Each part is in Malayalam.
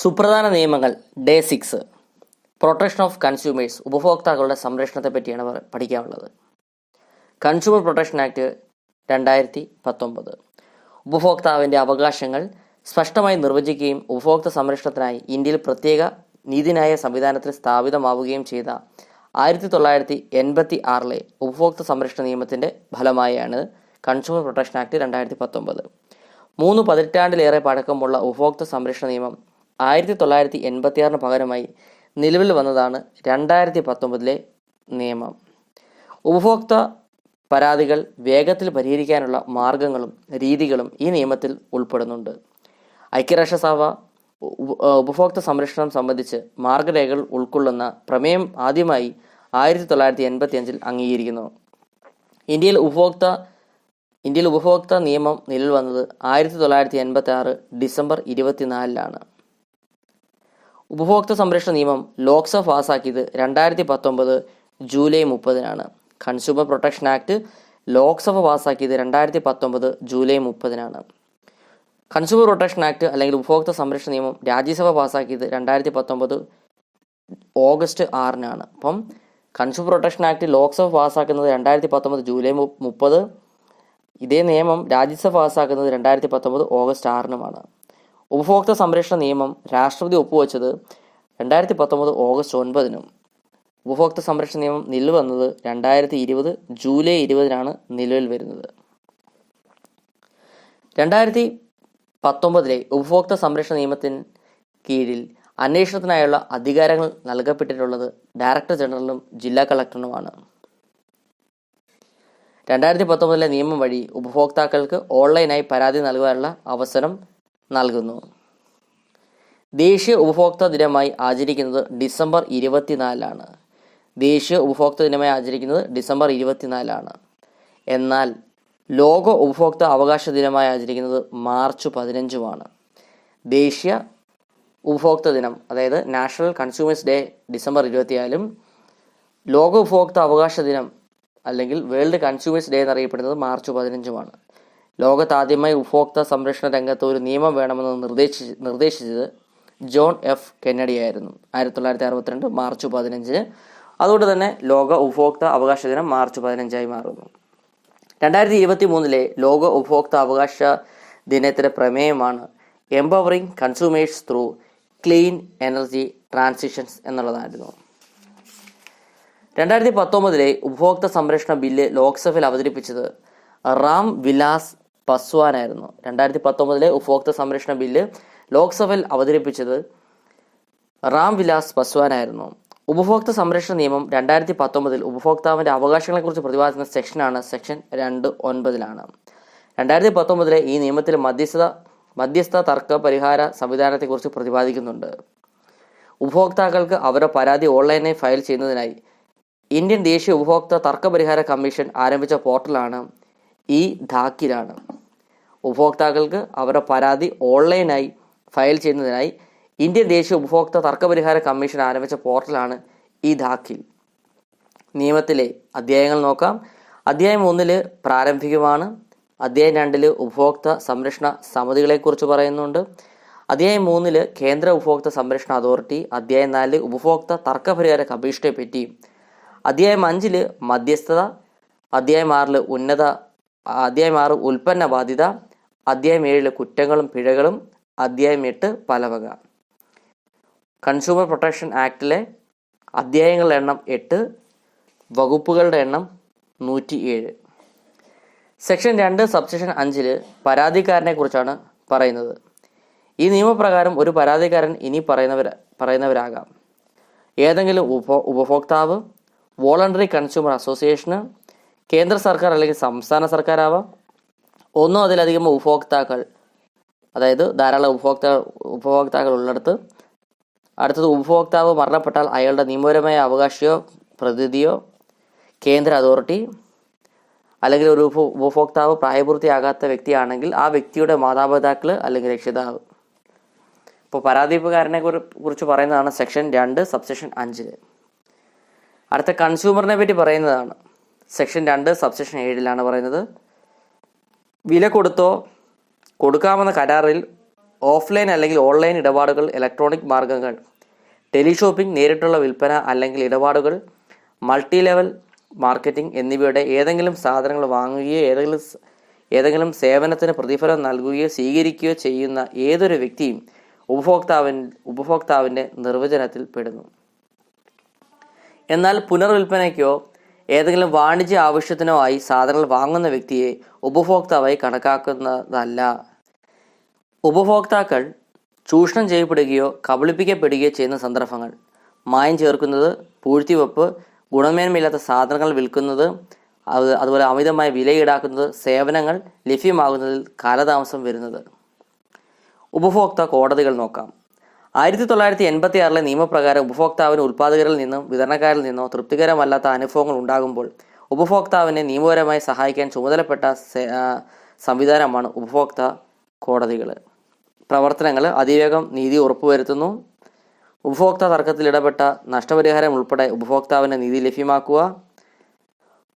സുപ്രധാന നിയമങ്ങൾ day six. Protection of consumers ഉപഭോക്താക്കളുടെ സംരക്ഷണത്തെ പറ്റിയാണ് പഠിക്കാനുള്ളത്. കൺസ്യൂമർ പ്രൊട്ടക്ഷൻ ആക്ട് രണ്ടായിരത്തി പത്തൊമ്പത് ഉപഭോക്താവിന്റെ അവകാശങ്ങൾ സ്പഷ്ടമായി നിർവചിക്കുകയും ഉപഭോക്തൃ സംരക്ഷണത്തിനായി ഇന്ത്യയിൽ പ്രത്യേക നീതിന്യായ സംവിധാനത്തിൽ സ്ഥാപിതമാവുകയും ചെയ്ത ആയിരത്തി തൊള്ളായിരത്തി എൺപത്തി ആറിലെ ഉപഭോക്തൃ സംരക്ഷണ നിയമത്തിന്റെ ഫലമായാണ് കൺസ്യൂമർ പ്രൊട്ടക്ഷൻ ആക്ട് രണ്ടായിരത്തി പത്തൊമ്പത് മൂന്ന് പതിറ്റാണ്ടിലേറെ പഴക്കമുള്ള ഉപഭോക്തൃ സംരക്ഷണ നിയമം ആയിരത്തി തൊള്ളായിരത്തി എൺപത്തിയാറിന് പകരമായി നിലവിൽ വന്നതാണ് രണ്ടായിരത്തി പത്തൊമ്പതിലെ നിയമം. ഉപഭോക്ത പരാതികൾ വേഗത്തിൽ പരിഹരിക്കാനുള്ള മാർഗങ്ങളും രീതികളും ഈ നിയമത്തിൽ ഉൾപ്പെടുന്നുണ്ട്. ഐക്യരാഷ്ട്രസഭ ഉപ- ഉപഭോക്തൃ സംരക്ഷണം സംബന്ധിച്ച് മാർഗരേഖകൾ ഉൾക്കൊള്ളുന്ന പ്രമേയം ആദ്യമായി ആയിരത്തി തൊള്ളായിരത്തി എൺപത്തി അഞ്ചിൽ അംഗീകരിക്കുന്നു. ഇന്ത്യയിൽ ഉപഭോക്ത ഇന്ത്യയിൽ ഉപഭോക്ത നിയമം നിലവിൽ വന്നത് ആയിരത്തി തൊള്ളായിരത്തി എൺപത്തി ആറ് ഡിസംബർ ഇരുപത്തിനാലിലാണ്. ഉപഭോക്തൃ സംരക്ഷണ നിയമം ലോക്സഭ പാസാക്കിയത് രണ്ടായിരത്തി പത്തൊമ്പത് ജൂലൈ മുപ്പതിനാണ്. കൺസ്യൂമർ പ്രൊട്ടക്ഷൻ ആക്ട് ലോക്സഭ പാസാക്കിയത് രണ്ടായിരത്തി പത്തൊമ്പത് ജൂലൈ മുപ്പതിനാണ്. കൺസ്യൂമർ പ്രൊട്ടക്ഷൻ ആക്ട് അല്ലെങ്കിൽ ഉപഭോക്തൃ സംരക്ഷണ നിയമം രാജ്യസഭ പാസാക്കിയത് രണ്ടായിരത്തി പത്തൊമ്പത് ഓഗസ്റ്റ് ആറിനാണ്. അപ്പം കൺസ്യൂമർ പ്രൊട്ടക്ഷൻ ആക്ട് ലോക്സഭ പാസ്സാക്കുന്നത് രണ്ടായിരത്തി പത്തൊമ്പത് ജൂലൈ മുപ്പത്. ഇതേ നിയമം രാജ്യസഭ പാസ്സാക്കുന്നത് രണ്ടായിരത്തി പത്തൊമ്പത് ഓഗസ്റ്റ് ആറിനുമാണ്. ഉപഭോക്തൃ സംരക്ഷണ നിയമം രാഷ്ട്രപതി ഒപ്പുവെച്ചത് രണ്ടായിരത്തി പത്തൊമ്പത് ഓഗസ്റ്റ് ഒൻപതിനും. ഉപഭോക്തൃ സംരക്ഷണ നിയമം നിലവിൽ വന്നത് രണ്ടായിരത്തി ഇരുപത് ജൂലൈ ഇരുപതിനാണ് നിലവിൽ വരുന്നത്. രണ്ടായിരത്തി പത്തൊമ്പതിലെ ഉപഭോക്തൃ സംരക്ഷണ നിയമത്തിന് കീഴിൽ അന്വേഷണത്തിനായുള്ള അധികാരങ്ങൾ നൽകപ്പെട്ടിട്ടുള്ളത് ഡയറക്ടർ ജനറലും ജില്ലാ കളക്ടറിനുമാണ്. രണ്ടായിരത്തി പത്തൊമ്പതിലെ നിയമം വഴി ഉപഭോക്താക്കൾക്ക് ഓൺലൈനായി പരാതി നൽകാനുള്ള അവസരം നൽകുന്നു. ദേശീയ ഉപഭോക്തൃ ദിനമായി ആചരിക്കുന്നത് ഡിസംബർ ഇരുപത്തിനാലാണ്. ദേശീയ ഉപഭോക്തൃ ദിനമായി ആചരിക്കുന്നത് ഡിസംബർ ഇരുപത്തിനാലാണ്. എന്നാൽ ലോക ഉപഭോക്തൃ അവകാശ ദിനമായി ആചരിക്കുന്നത് മാർച്ച് പതിനഞ്ചുമാണ്. ദേശീയ ഉപഭോക്തൃ ദിനം അതായത് നാഷണൽ കൺസ്യൂമേഴ്സ് ഡേ ഡിസംബർ ഇരുപത്തിനാലും ലോക ഉപഭോക്തൃ അവകാശ ദിനം അല്ലെങ്കിൽ വേൾഡ് കൺസ്യൂമേഴ്സ് ഡേ എന്നറിയപ്പെടുന്നത് മാർച്ച് പതിനഞ്ചുമാണ്. ലോകത്ത് ആദ്യമായി ഉപഭോക്തൃ സംരക്ഷണ രംഗത്ത് ഒരു നിയമം വേണമെന്ന് നിർദ്ദേശിച്ച് നിർദ്ദേശിച്ചത് ജോൺ എഫ് കെന്നഡി ആയിരുന്നു ആയിരത്തി തൊള്ളായിരത്തി അറുപത്തിരണ്ട് മാർച്ച് പതിനഞ്ചിന്. അതുകൊണ്ട് തന്നെ ലോക ഉപഭോക്തൃ അവകാശ ദിനം മാർച്ച് പതിനഞ്ചായി മാറുന്നു. രണ്ടായിരത്തി ഇരുപത്തി മൂന്നിലെ ലോക ഉപഭോക്തൃ അവകാശ ദിനത്തിന്റെ പ്രമേയമാണ് empowering consumers through clean energy transitions എന്നുള്ളതായിരുന്നു. രണ്ടായിരത്തി പത്തൊമ്പതിലെ ഉപഭോക്തൃ സംരക്ഷണ ബില്ല് ലോക്സഭയിൽ അവതരിപ്പിച്ചത് റാം വിലാസ് പസ്വാനായിരുന്നു. രണ്ടായിരത്തി പത്തൊമ്പതിലെ ഉപഭോക്തൃ സംരക്ഷണ ബില്ല് ലോക്സഭയിൽ അവതരിപ്പിച്ചത് റാം വിലാസ് പസ്വാനായിരുന്നു. ഉപഭോക്തൃ സംരക്ഷണ നിയമം രണ്ടായിരത്തി പത്തൊമ്പതിൽ ഉപഭോക്താവിന്റെ അവകാശങ്ങളെക്കുറിച്ച് പ്രതിപാദിക്കുന്ന സെക്ഷനാണ് സെക്ഷൻ രണ്ട് ഒൻപതിലാണ്. രണ്ടായിരത്തി പത്തൊമ്പതിലെ ഈ നിയമത്തിൽ മധ്യസ്ഥ മധ്യസ്ഥ തർക്ക പരിഹാര സംവിധാനത്തെക്കുറിച്ച് പ്രതിപാദിക്കുന്നുണ്ട്. ഉപഭോക്താക്കൾക്ക് അവരുടെ പരാതി ഓൺലൈനായി ഫയൽ ചെയ്യുന്നതിനായി ഇന്ത്യൻ ദേശീയ ഉപഭോക്തൃ തർക്ക പരിഹാര കമ്മീഷൻ ആരംഭിച്ച പോർട്ടലാണ് ഈ ധാക്കിലാണ്. ഉപഭോക്താക്കൾക്ക് അവരുടെ പരാതി ഓൺലൈനായി ഫയൽ ചെയ്യുന്നതിനായി ഇന്ത്യൻ ദേശീയ ഉപഭോക്തൃ തർക്കപരിഹാര കമ്മീഷൻ ആരംഭിച്ച പോർട്ടലാണ് ഈ ദാഖിൽ. നിയമത്തിലെ അധ്യായങ്ങൾ നോക്കാം. അധ്യായം ഒന്നിൽ പ്രാരംഭികമാണ് അധ്യായം രണ്ടിൽ ഉപഭോക്തൃ സംരക്ഷണ സമിതികളെക്കുറിച്ച് പറയുന്നുണ്ട്. അധ്യായം മൂന്നിൽ കേന്ദ്ര ഉപഭോക്തൃ സംരക്ഷണ അതോറിറ്റി. അധ്യായം നാലിൽ ഉപഭോക്തൃ തർക്കപരിഹാര കമ്മീഷനെ പറ്റി അധ്യായം അഞ്ചിൽ മധ്യസ്ഥത. അധ്യായം ആറിൽ ഉന്നത അധ്യായം ആറ് ഉൽപ്പന്ന ബാധ്യത. അധ്യായം ഏഴിലെ കുറ്റങ്ങളും പിഴകളും അധ്യായം എട്ട് പലവക കൺസ്യൂമർ പ്രൊട്ടക്ഷൻ ആക്ടിലെ അധ്യായങ്ങളുടെ എണ്ണം എട്ട് വകുപ്പുകളുടെ എണ്ണം നൂറ്റി ഏഴ് സെക്ഷൻ രണ്ട് സബ്സെക്ഷൻ അഞ്ചിൽ പരാതിക്കാരനെ കുറിച്ചാണ് പറയുന്നത്. ഈ നിയമപ്രകാരം ഒരു പരാതിക്കാരൻ ഇനി പറയുന്നവർ പറയുന്നവരാകാം. ഏതെങ്കിലും ഉപഭോ ഉപഭോക്താവ് വോളണ്ടറി കൺസ്യൂമർ അസോസിയേഷന് കേന്ദ്ര സർക്കാർ അല്ലെങ്കിൽ സംസ്ഥാന സർക്കാരാവാം ഒന്നോ അതിലധികം ഉപഭോക്താക്കൾ അതായത് ധാരാളം ഉപഭോക്താ ഉപഭോക്താക്കൾ ഉള്ളിടത്ത്. അടുത്തത് ഉപഭോക്താവ് മരണപ്പെട്ടാൽ അയാളുടെ നിയമപരമായ അവകാശിയോ പ്രതിനിധിയോ കേന്ദ്ര അതോറിറ്റി അല്ലെങ്കിൽ ഒരു ഉപഭോ ഉപഭോക്താവ് പ്രായപൂർത്തിയാകാത്ത വ്യക്തിയാണെങ്കിൽ ആ വ്യക്തിയുടെ മാതാപിതാക്കൾ അല്ലെങ്കിൽ രക്ഷിതാവ്. ഇപ്പോൾ പരാതിപ്പുകാരനെ കുറി- കുറിച്ച് പറയുന്നതാണ് സെക്ഷൻ രണ്ട് സബ്സെക്ഷൻ അഞ്ചിൽ. അടുത്ത കൺസ്യൂമറിനെ പറ്റി പറയുന്നതാണ്. സെക്ഷൻ രണ്ട് സബ്സെക്ഷൻ ഏഴിലാണ് പറയുന്നത്. വില കൊടുത്തോ? കൊടുക്കാമെന്ന കരാറിൽ ഓഫ്ലൈൻ അല്ലെങ്കിൽ ഓൺലൈൻ ഇടപാടുകൾ ഇലക്ട്രോണിക് മാർഗങ്ങൾ ടെലിഷോപ്പിംഗ് നേരിട്ടുള്ള വിൽപ്പന അല്ലെങ്കിൽ ഇടപാടുകൾ മൾട്ടി ലെവൽ മാർക്കറ്റിംഗ് എന്നിവയുടെ ഏതെങ്കിലും സാധനങ്ങൾ വാങ്ങുകയോ ഏതെങ്കിലും ഏതെങ്കിലും സേവനത്തിന് പ്രതിഫലം നൽകുകയോ സ്വീകരിക്കുകയോ ചെയ്യുന്ന ഏതൊരു വ്യക്തിയും ഉപഭോക്താവിൻ ഉപഭോക്താവിന്റെ നിർവചനത്തിൽ പെടുന്നു. എന്നാൽ പുനർവിൽപ്പനയ്ക്കോ ഏതെങ്കിലും വാണിജ്യ ആവശ്യത്തിനോ ആയി സാധനങ്ങൾ വാങ്ങുന്ന വ്യക്തിയെ ഉപഭോക്താവായി കണക്കാക്കുന്നതല്ല. ഉപഭോക്താക്കൾ ചൂഷണം ചെയ്യപ്പെടുകയോ കബളിപ്പിക്കപ്പെടുകയോ ചെയ്യുന്ന സന്ദർഭങ്ങൾ. മായം ചേർക്കുന്നത് പൂഴ്ത്തിവെപ്പ് ഗുണമേന്മയില്ലാത്ത സാധനങ്ങൾ വിൽക്കുന്നത് അത് അതുപോലെ അമിതമായ വില ഈടാക്കുന്നത് സേവനങ്ങൾ ലഭ്യമാകുന്നതിൽ കാലതാമസം വരുന്നത്. ഉപഭോക്ത കോടതികൾ നോക്കാം. ആയിരത്തി തൊള്ളായിരത്തി എൺപത്തി ആറിലെ നിയമപ്രകാരം ഉപഭോക്താവിന് ഉൽപ്പാദകരിൽ നിന്നും വിതരണക്കാരിൽ നിന്നോ തൃപ്തികരമല്ലാത്ത അനുഭവങ്ങൾ ഉണ്ടാകുമ്പോൾ ഉപഭോക്താവിനെ നിയമപരമായി സഹായിക്കാൻ ചുമതലപ്പെട്ട സംവിധാനമാണ് ഉപഭോക്ത കോടതികൾ പ്രവർത്തനങ്ങൾ അതിവേഗം നീതി ഉറപ്പുവരുത്തുന്നു. ഉപഭോക്ത തർക്കത്തിൽ ഇടപെട്ട നഷ്ടപരിഹാരം ഉൾപ്പെടെ ഉപഭോക്താവിന് നീതി ലഭ്യമാക്കുക.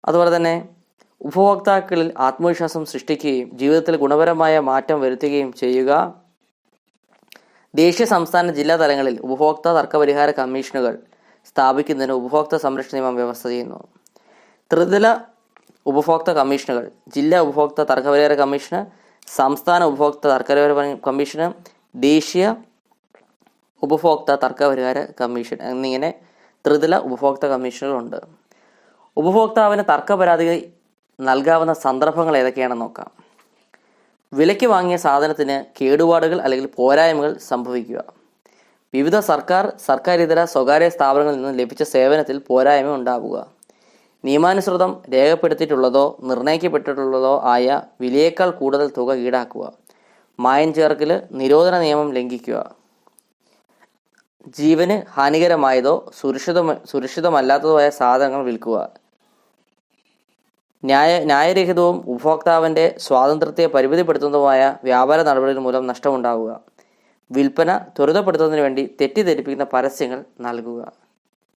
അതുപോലെ തന്നെ ഉപഭോക്താക്കളിൽ ആത്മവിശ്വാസം സൃഷ്ടിക്കുകയും ജീവിതത്തിൽ ഗുണപരമായ മാറ്റം വരുത്തുകയും ചെയ്യുക. ദേശീയ സംസ്ഥാന ജില്ലാ തലങ്ങളിൽ ഉപഭോക്തൃ തർക്കപരിഹാര കമ്മീഷനുകൾ സ്ഥാപിക്കുന്നതിന് ഉപഭോക്തൃ സംരക്ഷണ നിയമം വ്യവസ്ഥ ചെയ്യുന്നു. ത്രിതല ഉപഭോക്തൃ കമ്മീഷനുകൾ ജില്ലാ ഉപഭോക്തൃ തർക്കപരിഹാര കമ്മീഷന് സംസ്ഥാന ഉപഭോക്തൃ തർക്കപരിഹാര കമ്മീഷന് ദേശീയ ഉപഭോക്തൃ തർക്കപരിഹാര കമ്മീഷൻ എന്നിങ്ങനെ ത്രിതല ഉപഭോക്തൃ കമ്മീഷനുകളുണ്ട്. ഉപഭോക്താവിന് തർക്കപരാതി നൽകാവുന്ന സന്ദർഭങ്ങൾ ഏതൊക്കെയാണെന്ന് നോക്കാം. വിലയ്ക്ക് വാങ്ങിയ സാധനത്തിന് കേടുപാടുകൾ അല്ലെങ്കിൽ പോരായ്മകൾ സംഭവിക്കുക. വിവിധ സർക്കാർ സർക്കാർ സർക്കാരിതര സ്വകാര്യ സ്ഥാപനങ്ങളിൽ നിന്ന് ലഭിച്ച സേവനത്തിൽ പോരായ്മ ഉണ്ടാവുക. നിയമാനുസൃതം രേഖപ്പെടുത്തിയിട്ടുള്ളതോ നിർണയിക്കപ്പെട്ടിട്ടുള്ളതോ ആയ വിലയേക്കാൾ കൂടുതൽ തുക ഈടാക്കുക. മായം ചേർക്കൽ നിരോധന നിയമം ലംഘിക്കുക. ജീവന് ഹാനികരമായതോ സുരക്ഷിതമ സുരക്ഷിതമല്ലാത്തതോ ആയ സാധനങ്ങൾ വിൽക്കുക. ന്യായ ന്യായരഹിതവും ഉപഭോക്താവിന്റെ സ്വാതന്ത്ര്യത്തെ പരിമിതിപ്പെടുത്തുന്നതുമായ വ്യാപാര നടപടികൾ മൂലം നഷ്ടമുണ്ടാവുക. വിൽപ്പന ത്വരിതപ്പെടുത്തുന്നതിന് വേണ്ടി തെറ്റിദ്ധരിപ്പിക്കുന്ന പരസ്യങ്ങൾ നൽകുക.